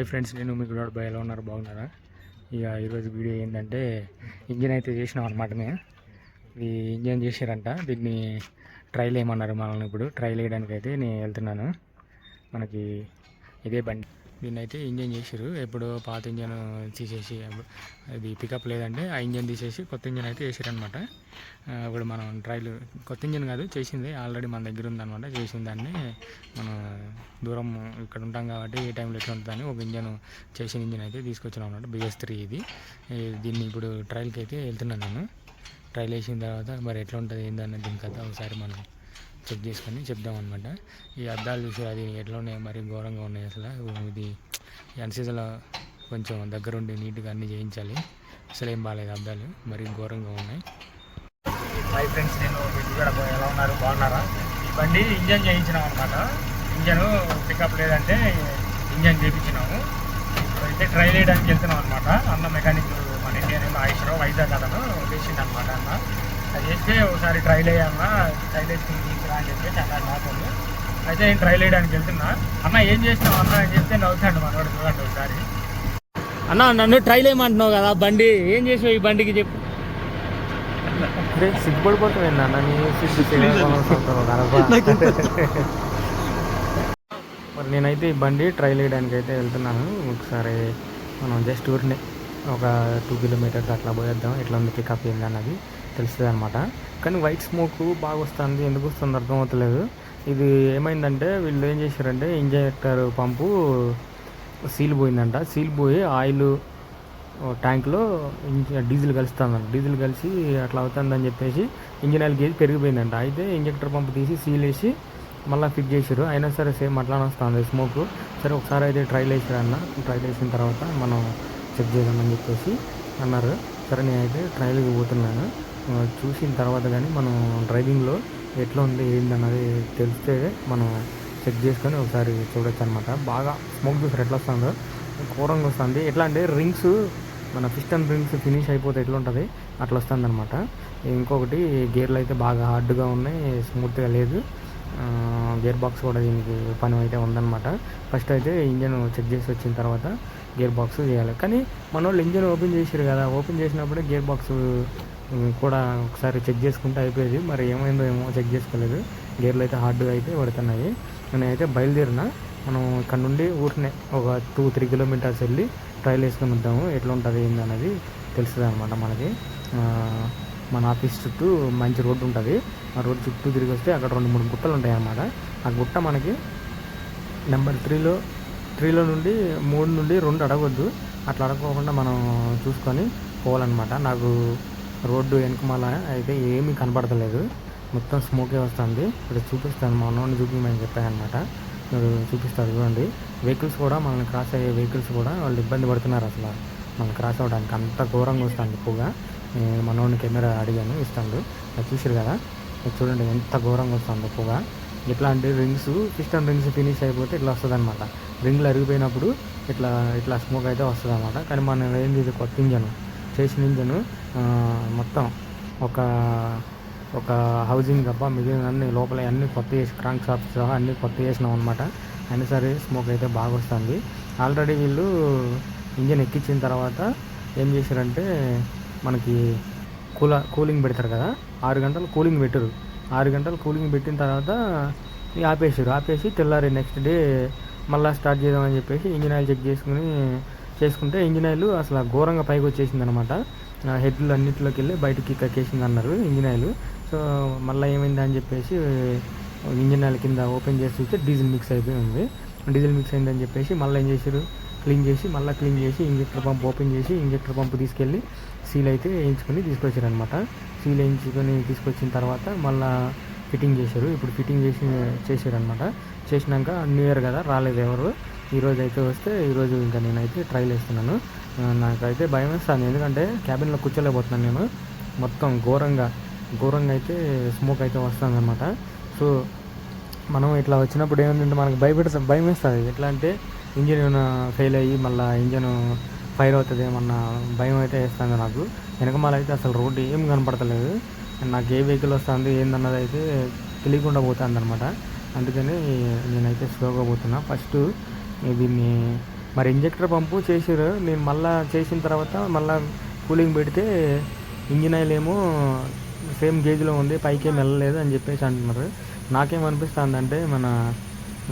Hi friends నేను మీకు road bye. ఎలా ఉన్నారు? బాగున్నారా? ఇక ఈరోజు వీడియో ఏంటంటే ఇంజిన్ అయితే చేసినాం అనమాట మేము. ఇది ఇంజిన్ చేసారంట దీన్ని ట్రైల్ వేయమన్నారు మనల్ని ఇప్పుడు? ట్రైల్ వేయడానికి అయితే నేను వెళ్తున్నాను. మనకి ఇదే బండి. దీన్ని అయితే ఇంజన్ చేసారు ఎప్పుడు పాత ఇంజన్ తీసేసి అది పికప్ లేదంటే ఆ ఇంజన్ తీసేసి కొత్త ఇంజన్ అయితే వేసారనమాట ఇప్పుడు మనం ట్రైల్ కొత్త ఇంజన్ కాదు చేసింది. ఆల్రెడీ మన దగ్గర ఉందనమాట చేసిన దాన్ని మనం దూరం ఇక్కడ ఉంటాం కాబట్టి ఏ టైంలో ఎట్లా ఉంటుందని ఒక ఇంజన్ చేసిన ఇంజన్ అయితే తీసుకొచ్చాను అనమాట బిఎస్ త్రీ ఇది. దీన్ని ఇప్పుడు ట్రైల్కి అయితే వెళ్తున్నాను నేను. ట్రైల్ వేసిన తర్వాత మరి ఎట్లా ఉంటుంది ఏందన్న దీని కథ ఒకసారి మనం చెక్ చేసుకొని చెప్దాం అనమాట ఈ అద్దాలు చూసి అది ఎట్లా ఉన్నాయి మరి ఘోరంగా ఉన్నాయి అసలు. ఇది ఎన్సీజీలో కొంచెం దగ్గరుండి నీట్గా అన్నీ చేయించాలి. అసలు ఏం బాగాలేదు అద్దాలు మరి ఘోరంగా ఉన్నాయి. హై ఫ్రెండ్స్ నేను విజయవాడ ఎలా ఉన్నారు బాగున్నారా? ఈ బండి ఇంజన్ చేయించినాం అనమాట ఇంజన్ పికప్ లేదంటే ఇంజన్ చేయించినాము. అయితే ట్రైల్ వేయడానికి వెళ్తున్నాం అనమాట అన్న మెకానిక్ మన ఇండియన్ ఆయుష్రావు వైజాగ్ అతను వేసిండనమాట అన్న. అది చేస్తే ఒకసారి ట్రైల్ వేయాలన్నా ట్రైల్ వేసుకుని తీసుకురా అని చెప్పేసి అన్నాడు నాతో అయితే నేను ట్రైల్ వేయడానికి వెళ్తున్నా. అన్న ఏం చేసినావు అన్న అని చెప్తే నవ్వుతాడు మనవాడు చూడండి ఒకసారి. అన్న నన్ను ట్రైల్ వేయమంటున్నావు కదా బండి. ఏం చేసావు ఈ బండికి చెప్పు. సిగ్గుపడిపోతుంది అన్న? మరి నేనైతే ఈ బండి ట్రైల్ వేయడానికి అయితే వెళ్తున్నాను. ఒకసారి మనం జస్ట్ ఊరిని ఒక టూ కిలోమీటర్స్ అట్లా పోయేద్దాం. ఎట్లా ఉంది పికప్ ఏంది అన్నది. తెలుస్తుంది అనమాట కానీ వైట్ స్మోక్ బాగా వస్తుంది ఎందుకు వస్తుంది అర్థమవుతలేదు. ఇది ఏమైందంటే వీళ్ళు ఏం చేశారంటే ఇంజెక్టర్ పంపు సీల్ పోయిందంట. సీల్ పోయి ఆయిల్ ట్యాంక్లో డీజిల్ కలుస్తుందంట. డీజిల్ కలిసి అట్లా అవుతుందని చెప్పేసి ఇంజిన్ ఆయిల్ గేజ్ పెరిగిపోయిందంట. అయితే ఇంజెక్టర్ పంపు తీసి సీల్ వేసి మళ్ళీ ఫిట్ చేసారు అయినా సరే సేమ్ అట్లానే వస్తుంది స్మోక్. సరే ఒకసారి అయితే ట్రైల్ వేసారు అన్న? ట్రైల్ వేసిన తర్వాత మనం చెక్ చేద్దామని చెప్పేసి అన్నారు. సరే నేనైతే ట్రైల్కి పోతున్నాను. చూసిన తర్వాత కానీ మనం డ్రైవింగ్లో ఎట్లా ఉంది ఏంటన్నది తెలిస్తే మనం చెక్ చేసుకొని ఒకసారి చూడొచ్చు అనమాట బాగా స్మోక్ చూసారు ఎట్లా వస్తుందో? ఘోరంగా వస్తుంది. ఎట్లా అంటే రింగ్స్ మన పిస్టన్ రింగ్స్ ఫినిష్ అయిపోతే ఎట్లా ఉంటుంది అట్లా వస్తుంది అనమాట ఇంకొకటి గేర్లు అయితే బాగా హార్డ్గా ఉన్నాయి స్మూత్గా లేదు. గేర్ బాక్స్ కూడా దీనికి పని అయితే ఉందన్నమాట. ఫస్ట్ అయితే ఇంజన్ చెక్ చేసి వచ్చిన తర్వాత గేర్ బాక్స్ చేయాలి. కానీ మన వాళ్ళు ఇంజన్ ఓపెన్ చేశారు కదా ఓపెన్ చేసినప్పుడే గేర్ బాక్స్ కూడా ఒకసారి చెక్ చేసుకుంటే అయిపోయేది. మరి ఏమైందో ఏమో చెక్ చేసుకోలేదు. గేర్లు అయితే హార్డ్గా అయితే పడుతున్నాయి. నేనైతే బయలుదేరిన మనం ఇక్కడ నుండి ఊరినే ఒక టూ త్రీ కిలోమీటర్స్ వెళ్ళి ట్రైల్ వేసుకొని వద్దాము ఎట్లా ఉంటుంది ఏంది అనేది తెలుస్తుంది అనమాట మనకి. మన ఆఫీస్ చుట్టూ మంచి రోడ్డు ఉంటుంది. ఆ రోడ్డు చుట్టూ తిరిగి వస్తే అక్కడ రెండు మూడు గుట్టలు ఉంటాయి అన్నమాట ఆ గుట్ట మనకి నెంబర్ త్రీలో త్రీలో నుండి మూడు నుండి రెండు అడగొద్దు. అట్లా అడగకుండా మనం చూసుకొని పోవాలన్నమాట. నాకు రోడ్డు వెనుకమాల అయితే ఏమీ కనపడతలేదు మొత్తం స్మోకే వస్తుంది. ఇక్కడ చూపిస్తాను. మా అన్నోడిని చూపించమని చెప్పానమాట మీరు చూపిస్తారు చూడండి. వెహికల్స్ కూడా మనల్ని క్రాస్ అయ్యే వెహికల్స్ కూడా వాళ్ళు ఇబ్బంది పడుతున్నారు అసలు. మనం క్రాస్ అవ్వడానికి అంత ఘోరంగా వస్తుంది ఎక్కువగా మనోడిని కెమెరా అడిగాను. ఇస్తాను అది చూసారు కదా? చూడండి ఎంత ఘోరంగా వస్తుంది ఎక్కువగా ఇట్లాంటి రింగ్స్ సిస్టమ్ రింగ్స్ ఫినిష్ అయిపోతే ఇట్లా వస్తుంది అనమాట రింగ్లు అరిగిపోయినప్పుడు ఇట్లా ఇట్లా స్మోక్ అయితే వస్తుంది అనమాట కానీ మన ఏంది ఇది కొత్త ఇంజన్. చేసిన ఇంజన్ మొత్తం ఒక ఒక హౌసింగ్ తప్ప మిగిలిన అన్ని లోపల అన్ని కొత్త చేసి క్రాంక్ షాప్స్ సహా అన్ని కొత్త చేసినాం అనమాట అయినా సరే స్మోక్ అయితే బాగా వస్తుంది. ఆల్రెడీ వీళ్ళు ఇంజన్ ఎక్కించిన తర్వాత ఏం చేశారంటే మనకి కూల కూలింగ్ పెడతారు కదా ఆరు గంటలు కూలింగ్ పెట్టరు. ఆరు గంటలు కూలింగ్ పెట్టిన తర్వాత ఆపేసారు ఆపేసి తెల్లారి నెక్స్ట్ డే మళ్ళీ స్టార్ట్ చేద్దామని చెప్పేసి ఇంజిన్ ఆయిల్ చెక్ చేసుకుని చేసుకుంటే ఇంజిన్ ఆయిల్ అసలు ఘోరంగా పైకి వచ్చేసింది అనమాట హెడ్లు అన్నింటిలోకి వెళ్ళి బయటికి కక్కేసింది అన్నారు ఇంజిన్ ఆయిల్. సో మళ్ళీ ఏమైంది అని చెప్పేసి ఇంజిన్ ఆయిల్ కింద ఓపెన్ చేసి చూస్తే డీజిల్ మిక్స్ అయిపోయి ఉంది. డీజిల్ మిక్స్ అయిందని చెప్పేసి మళ్ళీ ఏం చేశారు? క్లీన్ చేసి మళ్ళీ క్లీన్ చేసి ఇంజెక్టర్ పంప్ ఓపెన్ చేసి ఇంజెక్టర్ పంప్ తీసుకెళ్ళి సీల్ అయితే వేయించుకొని తీసుకొచ్చారు అనమాట సీల్ వేయించుకొని తీసుకొచ్చిన తర్వాత మళ్ళీ ఫిట్టింగ్ చేశారు. ఇప్పుడు ఫిట్టింగ్ చేసి చేశారు అనమాట చేసినాక న్యూ ఇయర్ కదా రాలేదు ఎవరు. ఈరోజు అయితే వస్తే ఈరోజు ఇంకా నేనైతే ట్రైల్ వేస్తున్నాను. నాకైతే భయం వేస్తాను ఎందుకంటే క్యాబిన్లో కూర్చోలేకపోతున్నాను నేను. మొత్తం ఘోరంగా ఘోరంగా అయితే స్మోక్ అయితే వస్తుంది అనమాట సో మనం ఇట్లా వచ్చినప్పుడు ఏమైందంటే మనకు భయపెడతాం భయం వేస్తుంది. ఎట్లా అంటే ఇంజిన్ ఏమైనా ఫెయిల్ అయ్యి మళ్ళీ ఇంజిన్ ఫైర్ అవుతుంది ఏమన్నా భయం అయితే వేస్తుంది నాకు. వెనకమాల అయితే అసలు రోడ్డు ఏం కనపడతలేదు. నాకు ఏ వెహికల్ వస్తుంది ఏందన్నది అయితే తెలియకుండా పోతుంది అనమాట అందుకని నేనైతే స్లోగా పోతున్నా. ఫస్ట్ దీన్ని మరి ఇంజెక్టర్ పంపు చేసారు నేను మళ్ళీ చేసిన తర్వాత మళ్ళీ కూలింగ్ పెడితే ఇంజిన్ ఆయిల్ ఏమో సేమ్ గేజ్లో ఉంది పైకి ఏం వెళ్ళలేదు అని చెప్పేసి అంటున్నారు. నాకేమనిపిస్తుంది అంటే మన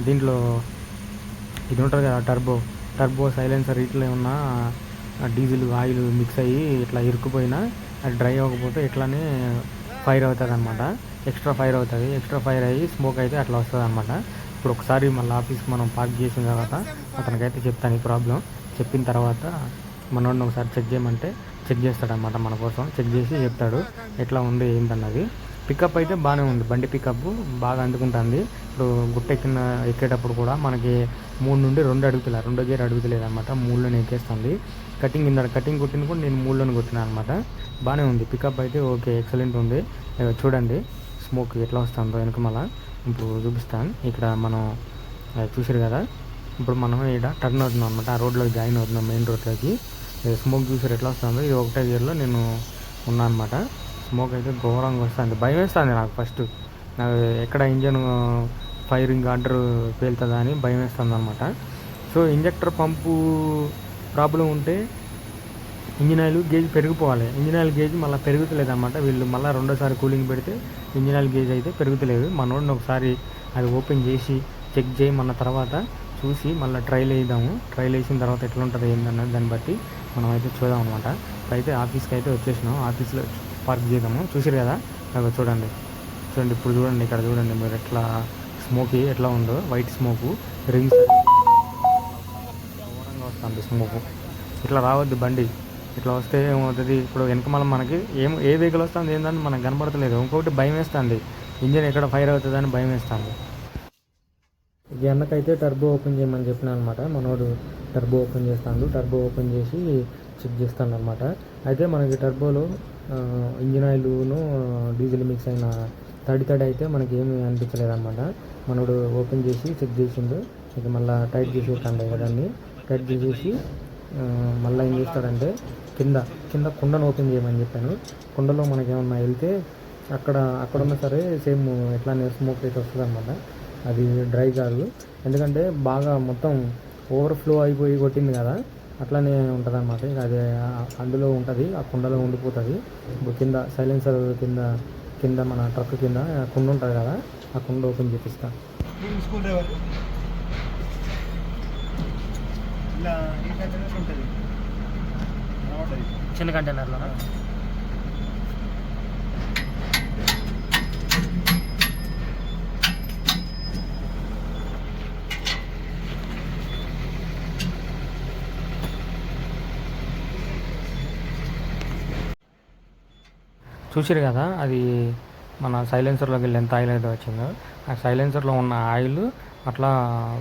దీంట్లో ఇది ఉంటుంది కదా టర్బో టర్బో సైలెన్సర్ ఇట్లా ఉన్న డీజిల్ ఆయిల్ మిక్స్ అయ్యి ఇట్లా ఇరుక్కుపోయినా అది డ్రై అవ్వకపోతే ఇట్లానే ఫైర్ అవుతుంది అనమాట ఎక్స్ట్రా ఫైర్ అవుతుంది. ఎక్స్ట్రా ఫైర్ అయ్యి స్మోక్ అయితే అట్లా వస్తుంది అనమాట ఇప్పుడు ఒకసారి మళ్ళీ ఆఫీస్కి మనం పార్క్ చేసిన తర్వాత అతనికైతే చెప్తాను ఈ ప్రాబ్లం. చెప్పిన తర్వాత మనోడిని ఒకసారి చెక్ చేయమంటే చెక్ చేస్తాడనమాట మన కోసం. చెక్ చేసి చెప్తాడు. ఎట్లా ఉంది ఏంటన్నది పికప్ అయితే బాగానే ఉంది. బండి పికప్ బాగా అందుకుంటుంది. ఇప్పుడు గుట్ట ఎక్కిన ఎక్కేటప్పుడు కూడా మనకి మూడు నుండి రెండు అడుగుతులే. రెండో గేర్ అడుగుతలేదు అనమాట మూడులోనే ఎక్కేస్తుంది. కటింగ్ కింద కటింగ్ కొట్టింది కూడా నేను మూడులోనే కొట్టినా అనమాట బాగానే ఉంది. పికప్ అయితే ఓకే. ఎక్సలెంట్ ఉంది. చూడండి. స్మోక్ ఎట్లా వస్తుందో వెనక మళ్ళా ఇప్పుడు చూపిస్తాను. ఇక్కడ మనం చూసారు కదా? ఇప్పుడు మనం ఇక్కడ టర్న్ అవుతున్నాం అనమాట ఆ రోడ్లోకి జాయిన్ అవుతున్నాం మెయిన్ రోడ్లోకి స్మోక్ చూసారు ఎట్లా వస్తుందో? ఇది ఒకటే ఇయర్లో నేను ఉన్నాను అనమాట స్మోక్ అయితే ఘోరంగా వస్తుంది. భయం వేస్తుంది నాకు ఫస్ట్ నాకు ఎక్కడ ఇంజన్ ఫైరింగ్ ఆర్డర్ పేలుతుందా అని భయం వేస్తుంది అనమాట సో ఇంజెక్టర్ పంపు ప్రాబ్లం ఉంటే ఇంజిన్ ఆయిల్ గేజ్ పెరిగిపోవాలి. ఇంజిన్ ఆయిల్ గేజ్ మళ్ళీ పెరుగుతలేదన్నమాట. వీళ్ళు మళ్ళీ రెండోసారి కూలింగ్ పెడితే ఇంజిన్ ఆయిల్ గేజ్ అయితే పెరుగుతలేదు. మనోడిని ఒకసారి అది ఓపెన్ చేసి చెక్ చేయమన్న తర్వాత చూసి మళ్ళీ ట్రైల్ వేద్దాము ట్రైల్ వేసిన తర్వాత ఎట్లా ఉంటుంది ఏంటన్నది దాన్ని బట్టి మనం అయితే చూద్దాం అనమాట అయితే ఆఫీస్కి అయితే వచ్చేసినాం. ఆఫీస్లో పార్క్ చేద్దాము. చూసారు కదా? అక్కడ చూడండి. చూడండి ఇప్పుడు చూడండి ఇక్కడ చూడండి మీరు ఎట్లా స్మోకీ ఎట్లా ఉందో. White smoke rings. ఘోరంగా వస్తుంది స్మోకు. ఇట్లా రావద్దు బండి. ఇట్లా వస్తే ఏమవుతుంది? ఇప్పుడు వెనకమాల మనకి ఏం ఏ వెహికల్ వస్తుంది ఏందని మనకు కనబడతలేదు ఇంకొకటి భయం వేస్తుంది. ఇంజిన్ ఎక్కడ ఫైర్ అవుతుందని భయం వేస్తుంది. ఈ అన్నకైతే టర్బో ఓపెన్ చేయమని చెప్పిన అనమాట మనోడు టర్బో ఓపెన్ చేస్తాడు. టర్బో ఓపెన్ చేసి చెక్ చేస్తాను అనమాట అయితే మనకి టర్బోలో ఇంజిన్ ఆయిల్ను డీజిల్ మిక్స్ అయిన తడి తడి అయితే మనకి ఏమి అనిపించలేదు అనమాట మనోడు ఓపెన్ చేసి చెక్ చేసిండు. ఇక మళ్ళీ టైట్ చేసి పెట్టండి దాన్ని టైట్ చేసేసి మళ్ళీ ఏం చేస్తాడంటే కింద కింద కుండను ఓపెన్ చేయమని చెప్పాను. కుండలో మనకి ఏమన్నా వెళ్తే అక్కడ అక్కడ ఉన్నా సరే సేమ్ ఎట్లానే స్మోక్ అయితే వస్తుంది అనమాట అది డ్రై కాదు. ఎందుకంటే బాగా మొత్తం ఓవర్ఫ్లో అయిపోయి కొట్టింది కదా అట్లానే ఉంటుంది అనమాట అది ఆ- అందులో ఉంటుంది ఆ కుండలో ఉండిపోతుంది. ఇప్పుడు కింద సైలెన్సర్ కింద కింద మన ట్రక్ కింద కుండ ఉంటుంది కదా ఆ కుండ ఓపెన్ చేపిస్తా. School driver? ఇలా ఉంటుంది. చిన్న కంటైనర్లో చూసారు కదా అది మన సైలెన్సర్లోకి వెళ్ళి ఎంత ఆయిల్ అయితే వచ్చిందో. ఆ సైలెన్సర్లో ఉన్న ఆయిల్ అట్లా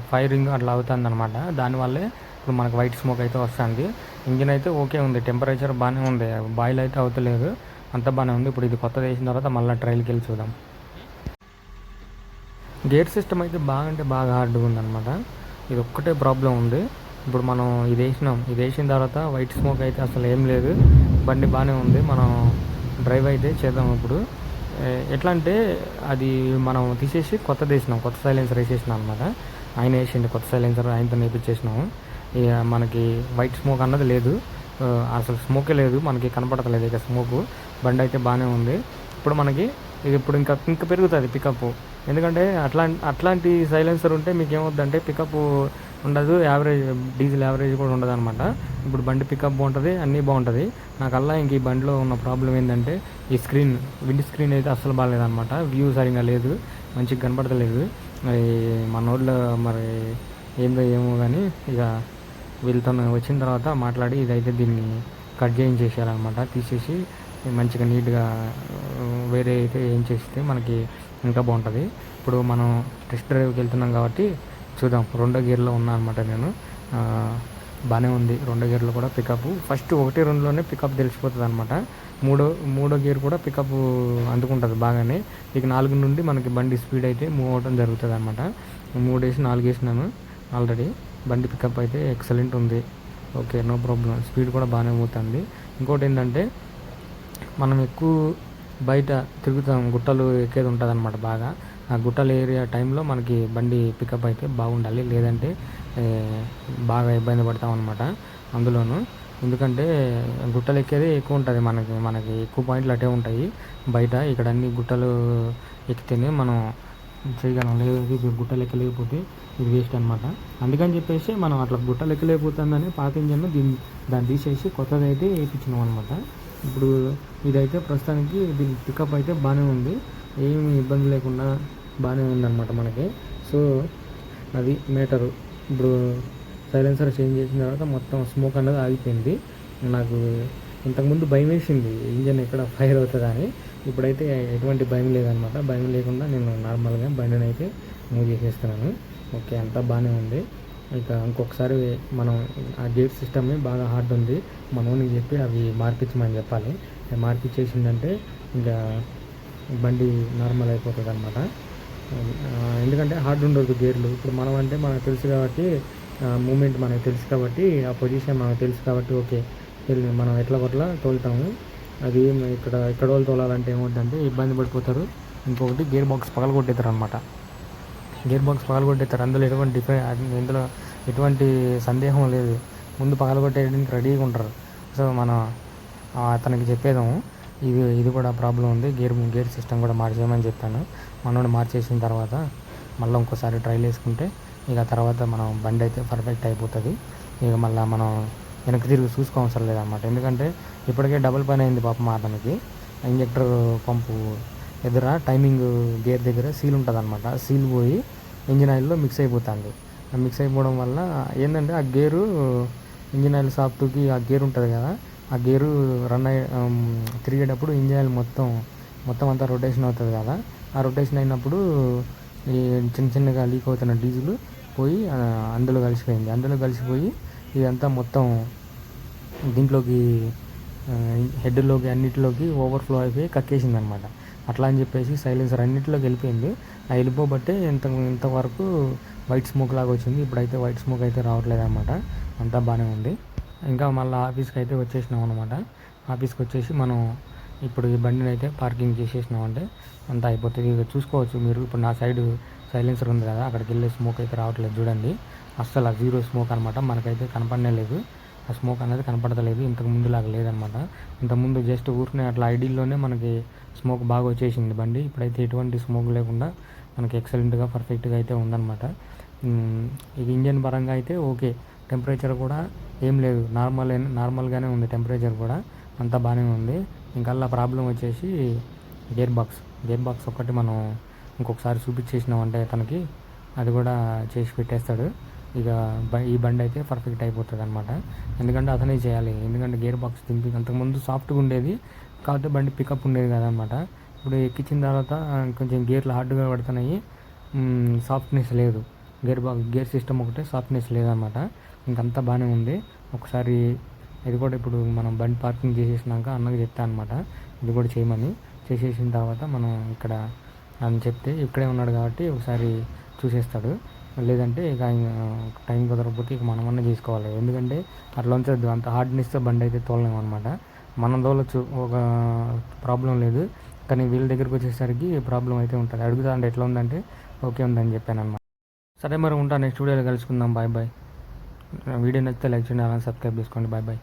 ఫైరింగ్ అట్లా అవుతుంది అనమాట దానివల్లే ఇప్పుడు మనకు వైట్ స్మోక్ అయితే వస్తుంది. ఇంజిన్ అయితే ఓకే ఉంది. టెంపరేచర్ బాగానే ఉంది. బాయిల్ అయితే అవుతలేదు. అంత బాగానే ఉంది. ఇప్పుడు ఇది కొత్తది వేసిన తర్వాత మళ్ళీ ట్రైల్కి వెళ్ళి చూద్దాం. గేర్ సిస్టమ్ అయితే బాగా అంటే బాగా హార్డ్గా ఉందన్నమాట. ఇది ఒక్కటే ప్రాబ్లం ఉంది. ఇప్పుడు మనం ఇది వేసినాం. ఇది వేసిన తర్వాత వైట్ స్మోక్ అయితే అసలు ఏం లేదు. బండి బాగానే ఉంది. మనం డ్రైవ్ అయితే చేద్దాం ఇప్పుడు. ఎట్లా అంటే అది మనం తీసేసి కొత్తది వేసినాం. కొత్త సైలెన్సర్ వేసేసినాం అనమాట ఆయన వేసిండు కొత్త సైలెన్సర్ ఆయనతో నేర్పించేసినాము. మనకి వైట్ స్మోక్ అన్నది లేదు. అసలు స్మోకే లేదు. మనకి కనపడతలేదు ఇక స్మోకు బండి అయితే బాగానే ఉంది. ఇప్పుడు మనకి ఇది ఇప్పుడు ఇంకా ఇంకా పెరుగుతుంది పికప్ ఎందుకంటే అట్లా అట్లాంటి సైలెన్సర్ ఉంటే మీకు ఏమవుద్దంటే పికప్ ఉండదు. యావరేజ్ డీజిల్ యావరేజ్ కూడా ఉండదు అనమాట ఇప్పుడు బండి పికప్ బాగుంటుంది అన్నీ బాగుంటుంది. నాకల్లా ఇంక ఈ బండిలో ఉన్న ప్రాబ్లం ఏంటంటే ఈ స్క్రీన్ విండ్ స్క్రీన్ అయితే అస్సలు బాగాలేదనమాట వ్యూ సరిగా లేదు. మంచిగా కనపడతలేదు. మరి మన ఊళ్ళో మరి ఏందో ఏమో కానీ ఇక వీళ్ళతో వచ్చిన తర్వాత మాట్లాడి ఇదైతే దీన్ని కట్ చేయించేసేయాలన్నమాట తీసేసి మంచిగా నీట్గా వేరే అయితే ఏం చేస్తే మనకి ఇంకా బాగుంటుంది. ఇప్పుడు మనం టెస్ట్ డ్రైవ్కి వెళ్తున్నాం కాబట్టి చూద్దాం. రెండో గేర్లో ఉన్నా అనమాట నేను. బాగానే ఉంది. రెండో గేర్లో కూడా పికప్ ఫస్ట్ ఒకటి రెండులోనే పికప్ తెలిసిపోతుంది అనమాట మూడో మూడో గేర్ కూడా పికప్ అందుకుంటుంది బాగానే. ఇక నాలుగు నుండి మనకి బండి స్పీడ్ అయితే మూవ్ అవడం జరుగుతుంది అనమాట మూడు వేసి నాలుగు వేసినాను ఆల్రెడీ బండి పికప్ అయితే ఎక్సలెంట్ ఉంది. ఓకే నో ప్రాబ్లం స్పీడ్ కూడా బాగానే పోతుంది. ఇంకోటి ఏంటంటే మనం ఎక్కువ బయట తిరుగుతాం గుట్టలు ఎక్కేది ఉంటుంది అనమాట బాగా. ఆ గుట్టల ఏరియా టైంలో మనకి బండి పికప్ అయితే బాగుండాలి. లేదంటే బాగా ఇబ్బంది పడతాం అనమాట అందులోను. ఎందుకంటే గుట్టలు ఎక్కేది ఎక్కువ ఉంటుంది మనకి మనకి ఎక్కువ పాయింట్లు అటే ఉంటాయి. బయట ఇక్కడ అన్ని గుట్టలు ఎక్కితేనే మనం చేయగలం లేదు ఇది గుట్టలు ఎక్కలేకపోతే ఇది వేస్ట్ అనమాట అందుకని చెప్పేసి మనం అట్లా గుట్టలు ఎక్కలేకపోతుందని పాత ఇంజన్ దీన్ని దాన్ని తీసేసి కొత్తది అయితే వేయించినాం అనమాట ఇప్పుడు ఇదైతే ప్రస్తుతానికి దీని పికప్ అయితే బాగానే ఉంది. ఏమి ఇబ్బంది లేకుండా బాగానే ఉందన్నమాట మనకి. సో అది మేటరు ఇప్పుడు సైలెన్సర్ చేంజ్ చేసిన తర్వాత మొత్తం స్మోక్ అనేది ఆగిపోయింది. నాకు ఇంతకుముందు భయం వేసింది ఇంజన్ ఎక్కడ ఫైర్ అవుతుందని అని. ఇప్పుడైతే ఎటువంటి భయం లేదనమాట. భయం లేకుండా నేను నార్మల్గా బండిని అయితే మూవ్ చేసేస్తున్నాను. ఓకే అంతా బాగానే ఉంది. ఇక ఇంకొకసారి మనం ఆ గేట్ సిస్టమ్ బాగా హార్డ్ ఉంది. మనోనికి చెప్పి అవి మార్పించమని చెప్పాలి. మార్పించేసిందంటే ఇంకా బండి నార్మల్ అయిపోతుంది అనమాట ఎందుకంటే హార్డ్ ఉండదు గేర్లు. ఇప్పుడు మనం అంటే మనకు తెలుసు కాబట్టి మూమెంట్ మనకు తెలుసు కాబట్టి ఆ పొజిషన్ మనకు తెలుసు కాబట్టి ఓకే మనం ఎట్లా కొట్లా తోలుతాము. అది ఇక్కడ ఎక్కడ వాళ్ళు తోలాలంటే ఏమవుతుందంటే ఇబ్బంది పడిపోతారు. ఇంకొకటి గేర్ బాక్స్ పగలగొట్టేస్తారు అనమాట గేర్ బాక్స్ పగలగొట్టేస్తారు అందులో ఎటువంటి ఇందులో ఎటువంటి సందేహం లేదు. ముందు పగలగొట్టేయడానికి రెడీగా ఉంటారు. సో మనం అతనికి చెప్పేదాము. ఇది ఇది కూడా ప్రాబ్లం ఉంది. గేర్ గేర్ సిస్టమ్ కూడా మార్చేయమని చెప్పాను. మనోడు మార్చేసిన తర్వాత మళ్ళీ ఇంకోసారి ట్రైల్ వేసుకుంటే ఇక తర్వాత మనం బండి అయితే పర్ఫెక్ట్ అయిపోతుంది. ఇక మళ్ళీ మనం వెనక్కి తిరిగి చూసుకోవసరం లేదన్నమాట. ఎందుకంటే ఇప్పటికే డబుల్ పని అయింది పాప అతనికి ఇంజెక్టర్ పంపు ఎదుర టైమింగ్ గేర్ దగ్గర సీల్ ఉంటుంది అనమాట సీల్ పోయి ఇంజిన్ ఆయిల్లో మిక్స్ అయిపోతుంది. ఆ మిక్స్ అయిపోవడం వల్ల ఏంటంటే ఆ గేరు ఇంజిన్ ఆయిల్ సాఫ్ట్కి ఆ గేర్ ఉంటుంది కదా ఆ గేరు రన్ అయ్యే తిరిగేటప్పుడు ఇంజిన్ ఆయిల్ మొత్తం మొత్తం అంతా రొటేషన్ అవుతుంది కదా. ఆ రొటేషన్ అయినప్పుడు ఈ చిన్న చిన్నగా లీక్ అవుతున్న డీజిల్ పోయి అందులో కలిసిపోయింది. అందులో కలిసిపోయి ఇదంతా మొత్తం దీంట్లోకి హెడ్లోకి అన్నిటిలోకి ఓవర్ఫ్లో అయిపోయి కక్కేసింది అనమాట అట్లా అని చెప్పేసి సైలెన్సర్ అన్నింటిలోకి వెళ్ళిపోయింది. ఆ వెళ్ళిపోబట్టే ఇంత ఇంతవరకు వైట్ స్మోక్ లాగా వచ్చింది. ఇప్పుడైతే వైట్ స్మోక్ అయితే రావట్లేదు అనమాట అంతా బాగానే ఉంది. ఇంకా మళ్ళీ ఆఫీస్కి అయితే వచ్చేసినాం అనమాట ఆఫీస్కి వచ్చేసి మనం ఇప్పుడు ఈ బండిని అయితే పార్కింగ్ చేసేసినాం అంటే అంతా అయిపోతుంది. ఇక చూసుకోవచ్చు మీరు. ఇప్పుడు నా సైడ్ సైలెన్సర్ ఉంది కదా అక్కడికి వెళ్ళే స్మోక్ అయితే రావట్లేదు చూడండి. అస్సలు జీరో స్మోక్ అనమాట మనకైతే కనపడనే లేదు. ఆ స్మోక్ అనేది కనపడతలేదు ఇంతకు ముందులాగా లేదనమాట ఇంతకుముందు జస్ట్ ఊరినే అట్లా ఐడీల్లోనే మనకి స్మోక్ బాగా వచ్చేసింది బండి. ఇప్పుడైతే ఎటువంటి స్మోక్ లేకుండా మనకి ఎక్సలెంట్గా పర్ఫెక్ట్గా అయితే ఉందన్నమాట. ఇది ఇంజన్ పరంగా అయితే ఓకే. టెంపరేచర్ కూడా ఏం లేదు. నార్మల్ నార్మల్గానే ఉంది టెంపరేచర్ కూడా. అంతా బాగానే ఉంది. ఇంకల్లా ప్రాబ్లం వచ్చేసి గేర్ బాక్స్. గేర్ బాక్స్ ఒక్కటి మనం ఇంకొకసారి చూపించేసినామంటే తనకి అది కూడా చేసి పెట్టేస్తాడు. ఇక బ- ఈ బండి అయితే పర్ఫెక్ట్ అయిపోతుంది అనమాట ఎందుకంటే అతనే చేయాలి. ఎందుకంటే గేర్ బాక్స్ దింపి అంతకుముందు సాఫ్ట్గా ఉండేది కాకపోతే బండి పికప్ ఉండేది కదనమాట ఇప్పుడు ఎక్కించిన తర్వాత కొంచెం గేర్లు హార్డ్గా పడుతున్నాయి సాఫ్ట్నెస్ లేదు. గేర్ బాక్స్ గేర్ సిస్టమ్ ఒకటే సాఫ్ట్నెస్ లేదనమాట ఇంకంతా బాగానే ఉంది. ఒకసారి ఇది కూడా ఇప్పుడు మనం బండి పార్కింగ్ చేసేసినాక అన్నకు చెప్తా అనమాట ఇది కూడా చేయమని. చేసేసిన తర్వాత మనం ఇక్కడ అని చెప్తే ఇక్కడే ఉన్నాడు కాబట్టి ఒకసారి చూసేస్తాడు. లేదంటే ఇక ఆయన టైం కుదరకపోతే ఇక మనమన్నా చేసుకోవాలి. ఎందుకంటే అట్లా ఉంచద్దు. అంత హార్డ్నెస్తో బండి అయితే తోలలేము అనమాట మనం తోలొచ్చు. ఒక ప్రాబ్లం లేదు. కానీ వీళ్ళ దగ్గరికి వచ్చేసరికి ప్రాబ్లం అయితే ఉంటుంది. అడుగుతా అంటే ఎట్లా ఉందంటే ఓకే ఉందని చెప్పాను అనమాట సరే మరి ఉంటాను నెక్స్ట్ వీడియోలో కలుసుకుందాం. Bye bye. వీడియో నచ్చితే లైక్ చేయండి. అలానే సబ్స్క్రైబ్ చేసుకోండి. Bye bye.